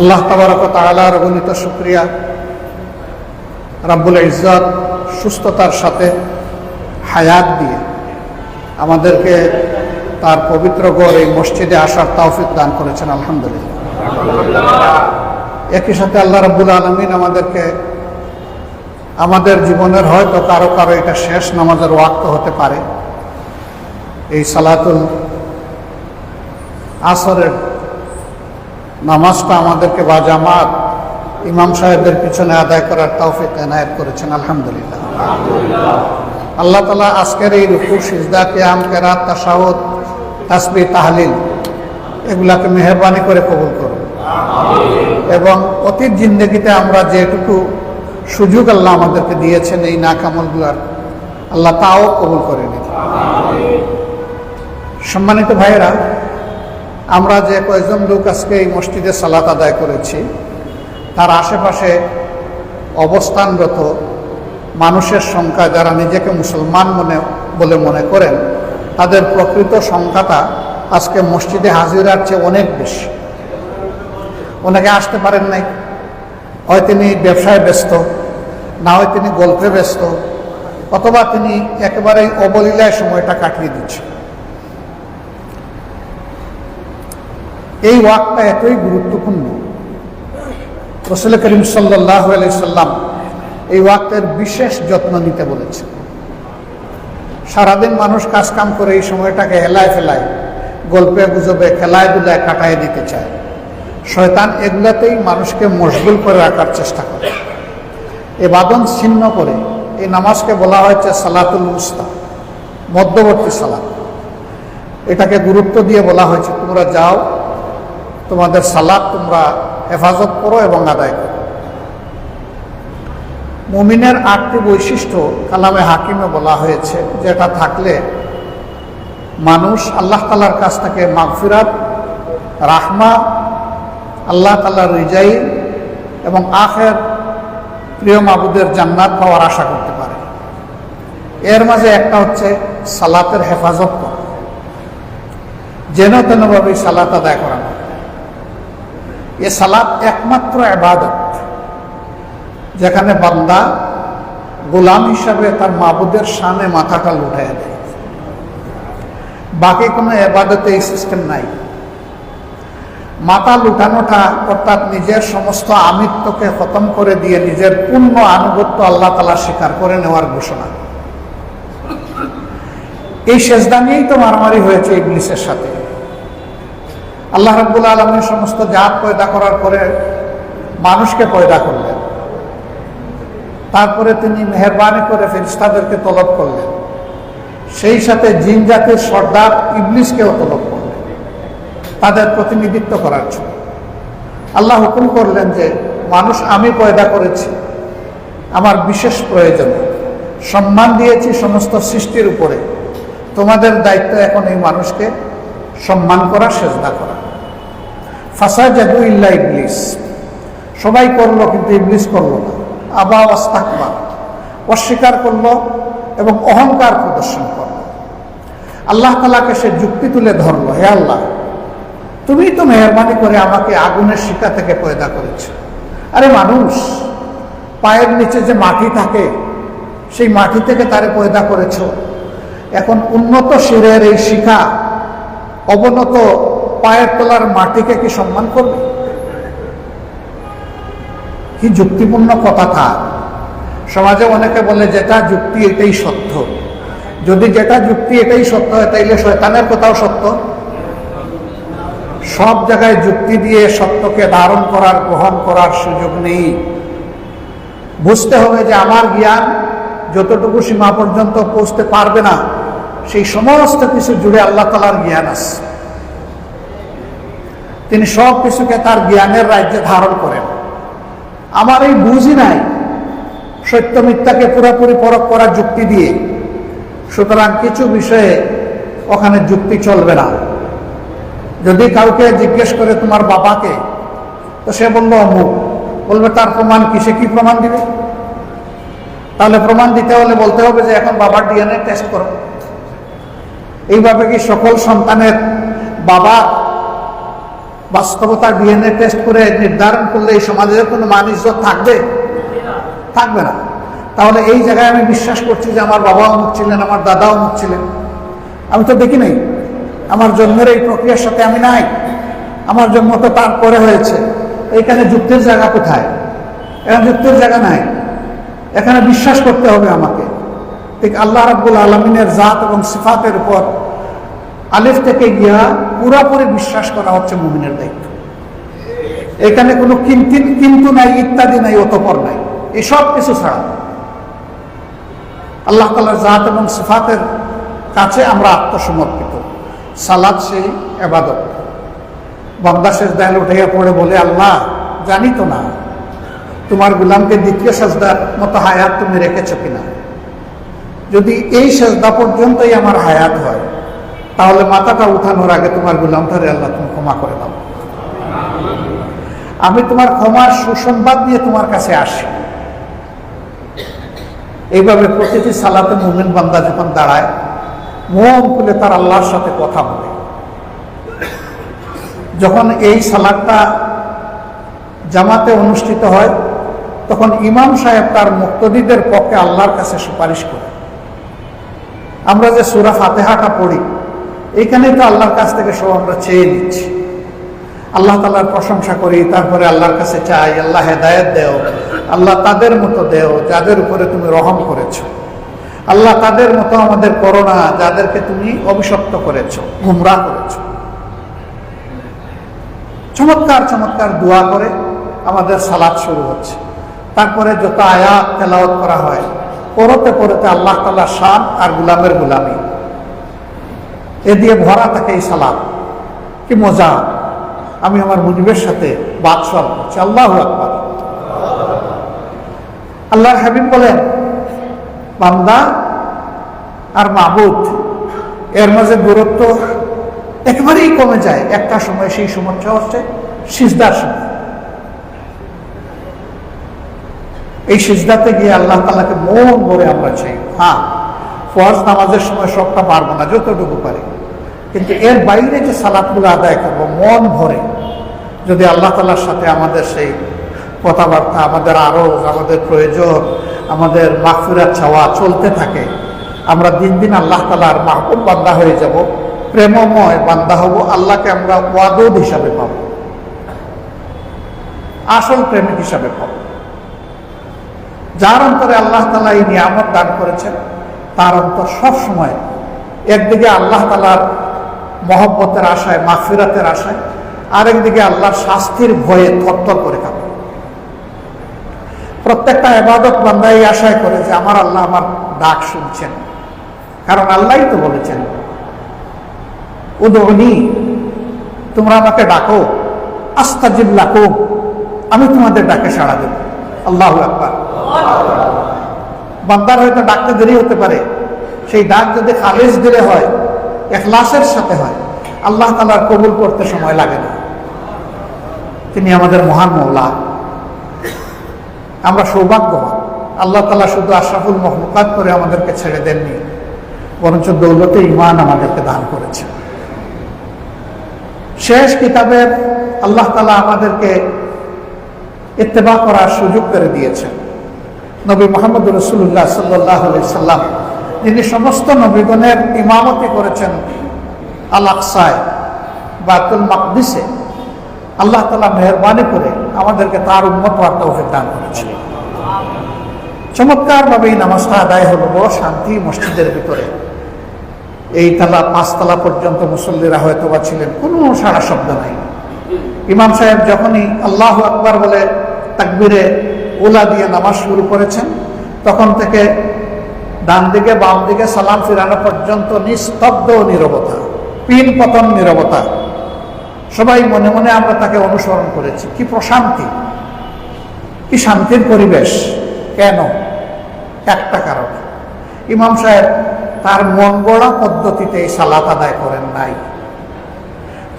আল্লাহ তাবারক তালার গণিত শুক্রিয়া। রাব্বুল ইজ্জত সুস্থতার সাথে হায়াত দিয়ে আমাদেরকে তার পবিত্র গড় এই মসজিদে আসার তৌফিক দান করেছেন, আলহামদুলিল্লাহ। একই সাথে আল্লাহ রাব্বুল আলমিন আমাদেরকে আমাদের জীবনের হয়তো কারও কারও এটা শেষ নামাজের ওয়াক্ত হতে পারে। এই সালাতুল আসরের নামাজটা আমাদেরকে বা জামাত ইমাম সাহেবদের পিছনে আদায় করার তৌফিক এনায়ত করেছেন, আলহামদুলিল্লাহ। আল্লাহ তালা আজকের এই রুকু, সিজদা, কেয়াম, কেরাত, তাসাউদ তাসবি তাহলিল, এগুলাকে মেহরবানি করে কবুল করুন। এবং অতীত জিন্দগিতে আমরা যেটুকু সুযোগ আল্লাহ আমাদেরকে দিয়েছেন, এই নাকামলগুলার আল্লাহ তাও কবুল করে নিন। সম্মানিত ভাইয়েরা আমরা যে কয়েকজন লোক আজকে এই মসজিদে সালাত আদায় করেছি, তার আশেপাশে অবস্থানগত মানুষের সংখ্যা যারা নিজেকে মুসলমান মনে, বলে মনে করেন, তাদের প্রকৃত সংখ্যাটা আজকে মসজিদে হাজিরার চেয়ে অনেক বেশি। অনেকে আসতে পারেন নাই, হয় তিনি ব্যবসায় ব্যস্ত, না হয় তিনি গল্পে ব্যস্ত, অথবা তিনি একেবারেই অবলীলায় সময়টা কাটিয়ে দিচ্ছেন। এই ওয়াকটা এতই গুরুত্বপূর্ণ। রসুল করিম সাল্লাহ সাল্লাম এই ওয়াক্তের বিশেষ যত্ন নিতে বলেছে সারাদিন মানুষ কাজকাম করে এই সময়টাকে হেলায় ফেলায়, গল্পে গুজবে খেলায় দুলায় কাটায় দিতে চায়। শয়তান এগুলাতেই মানুষকে মশগুল করে রাখার চেষ্টা করে। এ বাদন ছিন্ন করে এই নামাজকে বলা হয়েছে সালাতুল মুস্তা মধ্যবর্তী সালাত। এটাকে গুরুত্ব দিয়ে বলা হয়েছে, তোমরা যাও তোমাদের সালাদ তোমরা হেফাজত করো এবং আদায় করো। মুমিনের আটটি বৈশিষ্ট্য কালামে হাকিমে বলা হয়েছে, যেটা থাকলে মানুষ আল্লাহ তালার কাছ থেকে মাগফিরাত, রাহমা, আল্লাহ তালার রিজাই এবং আখের প্রিয় মাবুদের জান্নাত পাওয়ার আশা করতে পারে। এর মাঝে একটা হচ্ছে সালাতের হেফাজত করা। যেন তেনভাবে সালাত আদায় করানো এ সালাত একমাত্র আবাদত যেখানে বান্দা গোলাম হিসাবে তার মাবুদের সামনে মাথাটা লুটাই দেয়। বাকি কোনো এবাদতে এই সিস্টেম নাই। মাথা লুটানোটা অর্থাৎ নিজের সমস্ত আমিত্বকে খতম করে দিয়ে নিজের পূর্ণ আনুগত্য আল্লাহ তালা স্বীকার করে নেওয়ার ঘোষণা। এই সেজদা নিয়েই তো মারামারি হয়েছে ইংলিশের সাথে। আল্লাহ রাব্বুল আলমী সমস্ত জাত পয়দা করার পরে মানুষকে পয়দা করলেন। তারপরে তিনি মেহরবানি করে ফেরিস্তাদেরকে তলব করলেন। সেই সাথে জিন জাতির সর্দার ইবলিসকেও তলব করলেন। তাদের প্রতিনিধিত্ব করার জন্য। আল্লাহ হুকুম করলেন যে, মানুষ আমি পয়দা করেছি, আমার বিশেষ প্রয়োজন। সম্মান দিয়েছি সমস্ত সৃষ্টির উপরে। তোমাদের দায়িত্ব এখন এই মানুষকে সম্মান করা, সেজদা করা। ফাঁসা জাদু ইল্লা ইবলিস। সবাই করল কিন্তু ইবলিস করল না। আবা অস্তাকবা অস্বীকার করল এবং অহংকার প্রদর্শন করল। আল্লাহ তালাকে সে যুক্তি তুলে ধরলো, হে আল্লাহ, তুমি তো মেহরবানি করে আমাকে আগুনের শিকা থেকে পয়দা করেছ। আরে মানুষ, পায়ের নিচে যে মাটি থাকে, সেই মাটি থেকে তারে পয়দা করেছ। এখন উন্নত শিরের এই শিখা অবনত পায়ের তলার মাটিকে কি সম্মান করবে? কি যুক্তিপূর্ণ কথা থা সমাজে অনেকে বলে, যেটা যুক্তি এটাই সত্য। যদি যেটা যুক্তি এটাই সত্য হয়, তাইলে শয়তানের কথাও সত্য। সব জায়গায় যুক্তি দিয়ে সত্যকে ধারণ করার, গ্রহণ করার সুযোগ নেই। বুঝতে হবে যে আমার জ্ঞান যতটুকু সীমা পর্যন্ত পৌঁছতে পারবে না সেই সমস্ত কিছু জুড়ে আল্লাহ তালার জ্ঞান আছে। তিনি সব কিছুকে তার জ্ঞানের রাজ্যে ধারণ করেন। আমার এই বুঝি নাই সত্য মিথ্যাকে পুরোপুরি পরখ করার যুক্তি দিয়ে। সুতরাং কিছু বিষয়ে ওখানে যুক্তি চলবে না। যদি কাউকে জিজ্ঞেস করে তোমার বাবাকে, তো সে বলল, অমুক। বলবে, তার প্রমাণ কিসে কি প্রমাণ দিবে? তাহলে প্রমাণ দিতে হলে বলতে হবে যে এখন বাবার ডিএনএ টেস্ট করো। এইভাবে কি সকল সন্তানের বাবা বাস্তবতা ডিএনএ টেস্ট করে নির্ধারণ করলে এই সমাজের কোনো মান ইজ্জত থাকবে? থাকবে না। তাহলে এই জায়গায় আমি বিশ্বাস করছি যে আমার বাবা অমুক ছিলেন, আমার দাদা অমুক ছিলেন। আমি তো দেখি নাই। আমার জন্মের এই প্রক্রিয়ার সাথে আমি নাই। আমার জন্ম তো তারপরে হয়েছে। এইখানে যুদ্ধের জায়গা কোথায়? এখানে যুদ্ধের জায়গা নাই। এখানে বিশ্বাস করতে হবে আমাকে। ঠিক আল্লাহ রাব্বুল আলমিনের জাত এবং সিফাতের উপর আলিফ থেকে গিয়া পুরাপুরি বিশ্বাস করা হচ্ছে মুমিনের দায়িত্ব। এখানে কোনো কিন্তু কিন্তু নাই, ইত্যাদি নাই, অতপর নাই। এসব কিছু ছাড়া। আল্লাহ তালার জাত এবং সিফাতের কাছে আমরা আত্মসমর্পিত। সালাদ সেই এবাদত। বন্দা শেষ দায় উঠাইয়া পড়ে বলে, আল্লাহ, জানি তো না, তোমার গুলামকে দ্বিতীয় সাজদার মতো হায়াত তুমি রেখেছ কিনা? যদি এই সাজদা পর্যন্তই আমার হায়াত হয়, তাহলে মাথাটা উঠানোর আগে তোমার গুলামটারে আল্লাহ তুমি ক্ষমা করে দাও। আমি তোমার ক্ষমার সুসংবাদ নিয়ে তোমার কাছে আসি। এইভাবে প্রতিটি সালাতে মুমিন বান্দা যখন দাঁড়ায়, মন খুলে তার আল্লাহর সাথে কথা বলে। যখন এই সালাদটা জামাতে অনুষ্ঠিত হয়, তখন ইমাম সাহেব তার মুক্তদিদের পক্ষে আল্লাহর কাছে সুপারিশ করে। আমরা যে সুরা ফাতেহাটা পড়ি এইখানেই তো আল্লাহর কাছ থেকে সব আমরা চেয়ে নিচ্ছি। আল্লাহ তালার প্রশংসা করি, তারপরে আল্লাহর কাছে চাই, আল্লাহ হেদায়ত দেও, আল্লাহ তাদের মতো দেও যাদের উপরে তুমি রহম করেছ। আল্লাহ তাদের মতো আমাদের করোনা যাদেরকে তুমি অভিশপ্ত করেছ গুমরা করেছ। চমৎকার চমৎকার দোয়া করে আমাদের সালাদ শুরু হচ্ছে। তারপরে যত আয়াত তেলাওয়াত করা হয় পরতে পরতে আল্লাহ তালা শান আর গুলামের গুলামি। এ দিয়ে ভরা থাকে এই সালাদ। কি মজা। আমি আমার মুজিবের সাথে বাদশাল করছি। আল্লাহ আকবর। আল্লাহর হাবিব বলেন, বান্দা আর মাহবুদ এর মাঝে দূরত্ব একেবারেই কমে যায়। একটা সময় সেই সময়টা হচ্ছে, সিজদার সময়। এই সিজদাতে গিয়ে আল্লাহ তালাকে মন ভরে আমরা চাই। হ্যাঁ ফরজ নামাজের সময় সবটা পারব না, যতটুকু পারি। কিন্তু এর বাইরে যে সালাতগুলো আদায় করব, মন ভরে। যদি আল্লাহ তালার সাথে আমাদের সেই কথাবার্তা, আমাদের আরও আমাদের প্রয়োজন, আমাদের মাহফিরাত চাওয়া চলতে থাকে, আমরা দিন দিন আল্লাহ তালার মাহবুব বান্দা হয়ে যাব, প্রেমময় বান্দা হব, আল্লাহকে আমরা ওয়াদুদ হিসাবে পাব। আসল প্রেমিক হিসাবে পাব। যার অন্তরে আল্লাহ তালা এই নিয়ামত দান করেছেন, তার অন্তর সবসময় একদিকে আল্লাহ তালার মহব্বতের আশায় মাফিরাতের আশায়, আরেকদিকে আল্লাহর শাস্তির ভয়ে থরথর করে কাঁপে। প্রত্যেকটা এবাদত বান্দা এই আশায় করে যে আমার আল্লাহ আমার ডাক শুনছেন। কারণ আল্লাহই তো বলেছেন উদনি তোমরা আমাকে ডাকো, আস্তাজিব লাখো আমি তোমাদের ডাকে সাড়া দেব। আল্লাহ আকবার। বান্দার হয়তো ডাকতে দেরি হতে পারে। সেই ডাক যদি খালেজ দিলে হয়, এখলাসের সাথে হয়, আল্লাহ তালার কবুল করতে সময় লাগে না। তিনি আমাদের মহান মৌলা। আমরা সৌভাগ্যবান। আল্লাহ তালা শুধু আশরাফুল মহলুকাত করে আমাদেরকে ছেড়ে দেননি, বরঞ্চ দৌলতে ইমান আমাদেরকে দান করেছে। শেষ কিতাবের আল্লাহ তালা আমাদেরকে ইত্তেবা করার সুযোগ করে দিয়েছেন। নবী মোহাম্মদ রসুল্লাহ সাল্লাহ সাল্লাম যিনি সমস্ত নবীগণের ইমামতি করেছেন আল আকসায় বাতুল মাকদিসে। আল্লাহ তালা মেহরবানি করে আমাদেরকে তার উন্মত বার্তা দান করেছেন। চমৎকারভাবে এই নামাজটা আদায় হলো, বড় শান্তি মসজিদের ভিতরে। এই তালা, পাঁচতলা পর্যন্ত মুসল্লিরা হয়তো বা ছিলেন, কোনো সারা শব্দ নাই। ইমাম সাহেব যখনই আল্লাহ আকবার বলে, তাকবিরে ওলা দিয়ে নামাজ শুরু করেছেন। তখন থেকে ডান দিকে, বাম দিকে সালাম ফিরানো পর্যন্ত নিস্তব্ধ নিরবতা, পিন পতন নিরবতা। সবাই মনে মনে আমরা তাকে অনুসরণ করেছি। কি প্রশান্তি, কি শান্তির পরিবেশ। কেন? একটা কারণ। ইমাম সাহেব তার মন গড়া পদ্ধতিতে এই সালাত আদায় করেন নাই।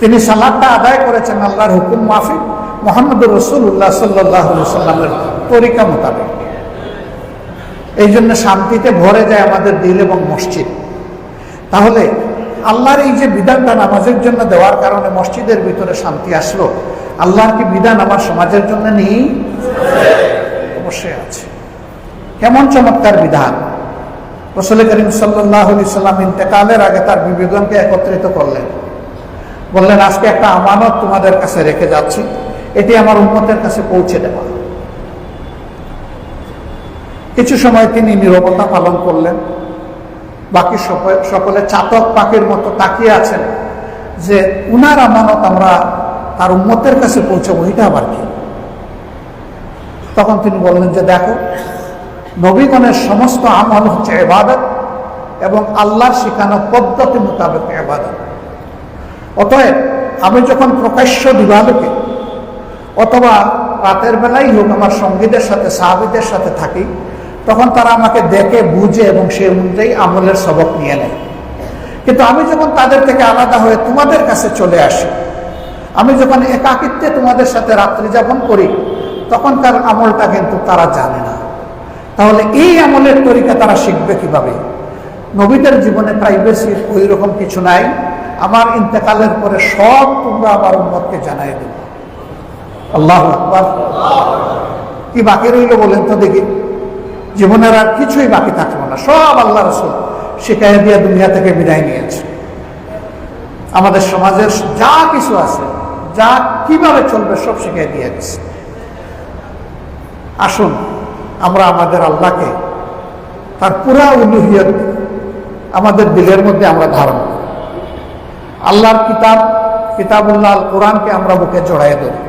তিনি সালাদটা আদায় করেছেন আল্লাহর হুকুম মাফিক মোহাম্মদ রসুল্লাহ সাল্লাহ সাল্লামের তরিকা মোতাবেক। এই জন্য শান্তিতে ভরে যায় আমাদের দিল এবং মসজিদ। তাহলে আল্লাহর এই যে বিধানটা নামাজের জন্য দেওয়ার কারণে মসজিদের ভিতরে শান্তি আসলো, আল্লাহর কি বিধান আমার সমাজের জন্য নেই? অবশ্যই আছে। কেমন চমৎকার বিধান। রসুল করিম সাল্লাহ সাল্লাম ইন্তেকালের আগে তার বিবেকনকে একত্রিত করলেন। বললেন, আজকে একটা আমানত তোমাদের কাছে রেখে যাচ্ছি। এটি আমার উন্মতের কাছে পৌঁছে দেওয়া। কিছু সময় তিনি নিরবতা পালন করলেন। বাকি সকলে- চাতক পাখির মতো তাকিয়ে আছেন যে উনার আমানত আমরা তার উন্মতের কাছে পৌঁছাবো, এটা আবার কি? তখন তিনি বললেন যে দেখো, নবীগণের সমস্ত আমল হচ্ছে এবাদত এবং আল্লাহর শিখানো পদ্ধতি মোতাবেক এবাদত। অতএব আমি যখন প্রকাশ্য দিবালোকে অথবা রাতের বেলাই হোক আমার সঙ্গীদের সাথে, সাহাবিদের সাথে থাকি তখন তারা আমাকে দেখে, বুঝে এবং সে অনুযায়ী আমলের সবক নিয়ে নেয়। কিন্তু আমি যখন তাদের থেকে আলাদা হয়ে তোমাদের কাছে চলে আসি, আমি যখন একাকিত্বে তোমাদের সাথে রাত্রি যাপন করি তখন তার আমলটা কিন্তু তারা জানে না। তাহলে এই আমলের তরিকা তারা শিখবে কীভাবে? নবীদের জীবনে প্রাইভেসির ওই রকম কিছু নাই। আমার ইন্তেকালের পরে সব তোমরা আমার উন্মতকে জানাই দেবে। আল্লাহ আকবার। কি বাকি রইল বলেন তো দেখি। জীবনের আর কিছুই বাকি থাকল না। সব আল্লাহ রসুল শিখাই দিয়ে দুনিয়া থেকে বিদায় নিয়েছে। আমাদের সমাজের যা কিছু আছে, যা কীভাবে চলবে সব শিখাই দিয়ে আসুন, আমরা আমাদের আল্লাহকে তার পুরা উলুহিয়ত আমাদের দিলের মধ্যে আমরা ধারণ করি। আল্লাহর কিতাব, কিতাবুল্লাহ কোরআনকে আমরা বুকে জড়াই ধরি।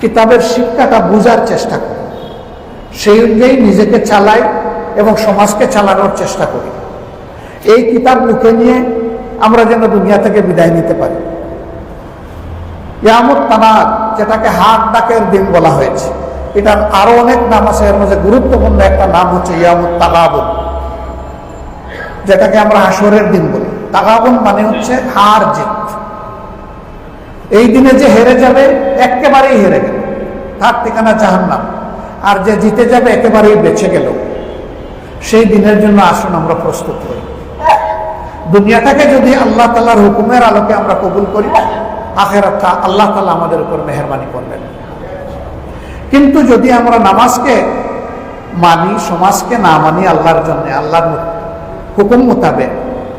কিতাবের শিক্ষাটা বোঝার চেষ্টা করি। সেই অনুযায়ী নিজেকে চালাই এবং সমাজকে চালানোর চেষ্টা করি। এই কিতাব মুখে নিয়ে আমরা যেন দুনিয়া থেকে বিদায় নিতে পারি। ইয়ামুত তানাদ যেটাকে হাত ডাকের দিন বলা হয়েছে, এটার আরও অনেক নাম আছে। এর মধ্যে গুরুত্বপূর্ণ একটা নাম হচ্ছে ইয়ামুত তাগাবুন, যেটাকে আমরা হাসরের দিন বলি। তাগাবুন মানে হচ্ছে হার জিত এই দিনে যে হেরে যাবে, একেবারেই হেরে গেল। তার ঠিকানা জাহান্নাম। আর যে জিতে যাবে একেবারেই বেঁচে গেল। সেই দিনের জন্য আসুন আমরা প্রস্তুত হই। দুনিয়াটাকে যদি আল্লাহ তালার হুকুমের আলোকে আমরা কবুল করি, আখেরাতটা আল্লাহ তালা আমাদের উপর মেহরবানি করবেন। কিন্তু যদি আমরা নামাজকে মানি, সমাজকে না মানি আল্লাহর জন্য, আল্লাহর হুকুম মোতাবেক,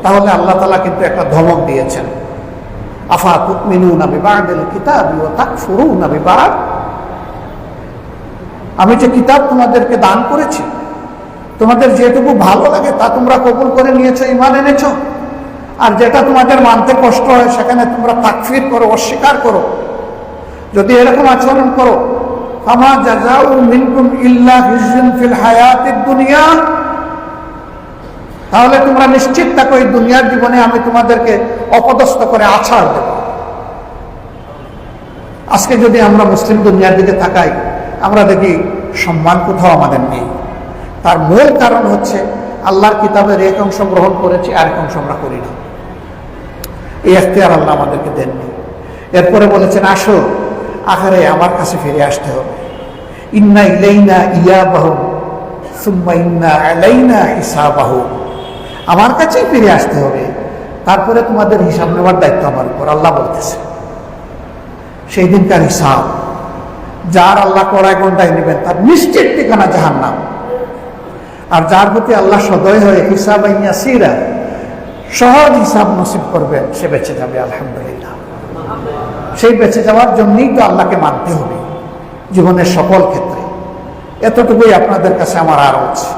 তাহলে আল্লাহ তালা কিন্তু একটা ধমক দিয়েছেন। আফা তুকমিনু নাবি বাদিল কিতাব ও তাক ফুরু নাবি বাদ আমি যে কিতাব তোমাদেরকে দান করেছি, তোমাদের যেটুকু ভালো লাগে তা তোমরা কবুল করে নিয়েছো ইমান এনেছো। আর যেটা তোমাদের মানতে কষ্ট হয়, সেখানে তোমরা তাকফির করো, অস্বীকার করো। যদি এরকম আচরণ করো আমা জাজাউ মিনকুম ইল্লা হিজুন ফিল দুনিয়া, তাহলে তোমরা নিশ্চিত থাকো, এই দুনিয়ার জীবনে আমি তোমাদেরকে অপদস্থ করে আছাড় দেব। আজকে যদি আমরা মুসলিম দুনিয়ার দিকে তাকাই আমরা দেখি সম্মান কোথাও আমাদের নেই। তার মূল কারণ হচ্ছে আল্লাহর কিতাবের এক অংশ গ্রহণ করেছি আর এক অংশ আমরা করি না। এই এখতিয়ার আল্লাহ আমাদেরকে দেননি। এরপরে বলেছেন, আসো, আখারে আমার কাছে ফিরে আসতে হবে। ইন্না ইলাইনা ইয়া বাহু সুম্মা ইন্না আলাইনা হিসাবাহু। আমার কাছেই ফিরে আসতে হবে। তারপরে তোমাদের হিসাব নেওয়ার দায়িত্ব আমার উপর। আল্লাহ বলতেছে, সেই দিনকার হিসাব যার আল্লাহ কড়াই ঘন্টায় নেবেন, তার নিশ্চিত ঠিকানা জাহান নাম আর যার প্রতি আল্লাহ সদয় হয়ে হিসাব সিরা সহজ হিসাব নসিব করবেন সে বেঁচে যাবে, আলহামদুলিল্লাহ। সেই বেঁচে যাওয়ার জন্যই তো আল্লাহকে মানতে হবে, জীবনের সকল ক্ষেত্রে। এতটুকুই আপনাদের কাছে আমার আর আছে।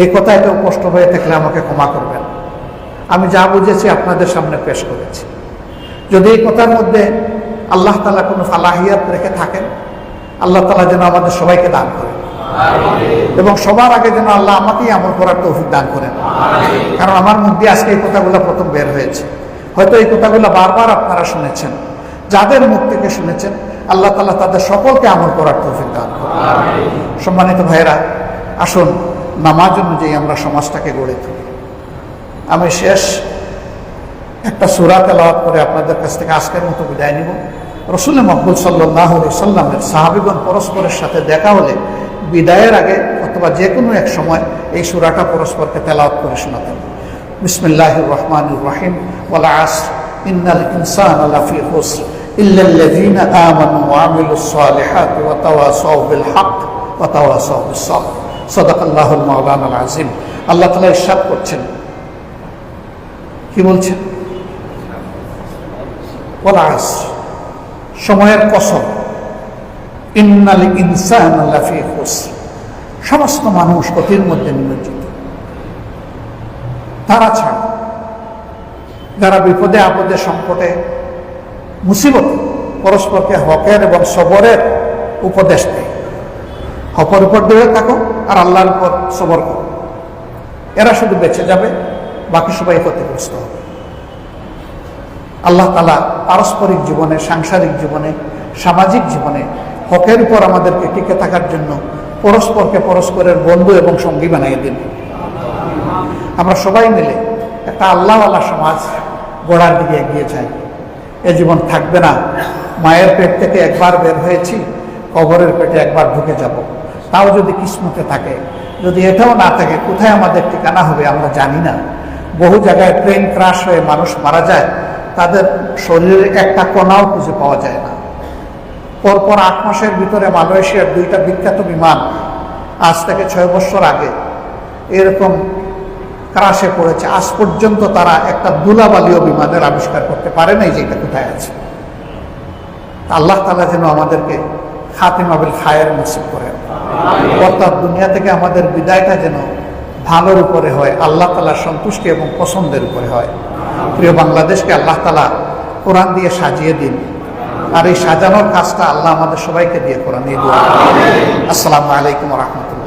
এই কেউ কষ্ট হয়ে থাকলে আমাকে ক্ষমা করবেন। আমি যা বুঝেছি আপনাদের সামনে পেশ করেছি। যদি এই কথার মধ্যে আল্লাহ তালা কোনো ফালাহিয়াত রেখে থাকেন? আল্লাহ তালা যেন আমাদের সবাইকে দান করেন। এবং সবার আগে যেন আল্লাহ আমাকেই আমল করার তৌফিক দান করেন। কারণ আমার মধ্যে আজকে এই কথাগুলো প্রথম বের হয়েছে। হয়তো এই কথাগুলো বারবার আপনারা শুনেছেন। যাদের মুখ থেকে শুনেছেন, আল্লাহ তালা তাদের সকলকে আমল করার তৌফিক দান করেন। সম্মানিত ভাইয়েরা, আসুন, নামাজ অনুযায়ী আমরা সমাজটাকে গড়ে তুলি। আমি শেষ একটা সুরা তেলাওয়াত করে আপনাদের কাছ থেকে আজকের মতো বিদায় নিব। রসুল মকবুল সাল্লাহ সাল্লামের সাহাবিগণ পরস্পরের সাথে দেখা হলে বিদায়ের আগে অথবা যে কোনো এক সময় এই সুরাটা পরস্পরকে তেলাওয়াত করে শোনাতেন। বিসমিল্লাহ রহমান রহিম। ওলা আস ইন্নাল ইনসান আলাফি হোস ইল্লাল্লাযীন আমানু ওয়া আমিলুস সালিহাতি ওয়া তাওয়াসাউ বিল হক ওয়া তাওয়াসাউ বিস সবর। সাদাকাল্লাহুল মাওলানা আল আযীম আল্লাহ তাআলা ইরশাদ করছেন। কি বলছেন? ওলাস সময়ের কসম। ইন্নাল ইনসান সমস্ত মানুষ ক্ষতির মধ্যে নিমজ্জিত। তারা ছাড়া যারা বিপদে, আপদে, সংকটে, মুসিবত, পরস্পরকে হকের এবং সবরের উপদেশ দেয়। হকের উপর দূরে থাকো আর আল্লাহর উপর সবর করো। এরা শুধু বেঁচে যাবে, বাকি সবাই ক্ষতিগ্রস্ত হবে। আল্লাহ তালা পারস্পরিক জীবনে, সাংসারিক জীবনে, সামাজিক জীবনে হকের উপর আমাদেরকে টিকে থাকার জন্য পরস্পরকে পরস্পরের বন্ধু এবং সঙ্গী বানিয়ে দিন। আমরা সবাই মিলে একটা আল্লাহওয়ালা সমাজ গড়ার দিকে এগিয়ে যাই। এ জীবন থাকবে না। মায়ের পেট থেকে একবার বের হয়েছি, কবরের পেটে একবার ঢুকে যাব। তাও যদি কিসমতে থাকে, যদি এটাও না থাকে, কোথায় আমাদের ঠিকানা হবে আমরা জানি না। বহু জায়গায় ট্রেন ক্রাশ হয়ে মানুষ মারা যায় তাদের শরীরের একটা কণাও খুঁজে পাওয়া যায় না। পরপর আট মাসের ভিতরে মালয়েশিয়ার দুইটা বিখ্যাত বিমান আজ থেকে ছয় বছর আগে এরকম ক্রাশে পড়েছে। আজ পর্যন্ত তারা একটা দুলাবালীয় বিমানের আবিষ্কার করতে পারে নাই যে এটা কোথায় আছে। আল্লাহ তালা যেন আমাদেরকে খাতিমাবিল খায়ের নসিব করেন। অর্থাৎ দুনিয়া থেকে আমাদের বিদায়টা যেন ভালোর উপরে হয় আল্লাহ তালার সন্তুষ্টি এবং পছন্দের উপরে হয়। প্রিয় বাংলাদেশকে আল্লাহ তালা কোরআন দিয়ে সাজিয়ে দিন। আর এই সাজানোর কাজটা আল্লাহ আমাদের সবাইকে দিয়ে কোরআন দিয়ে। আসসালামু আলাইকুম রহমতুল্লাহ।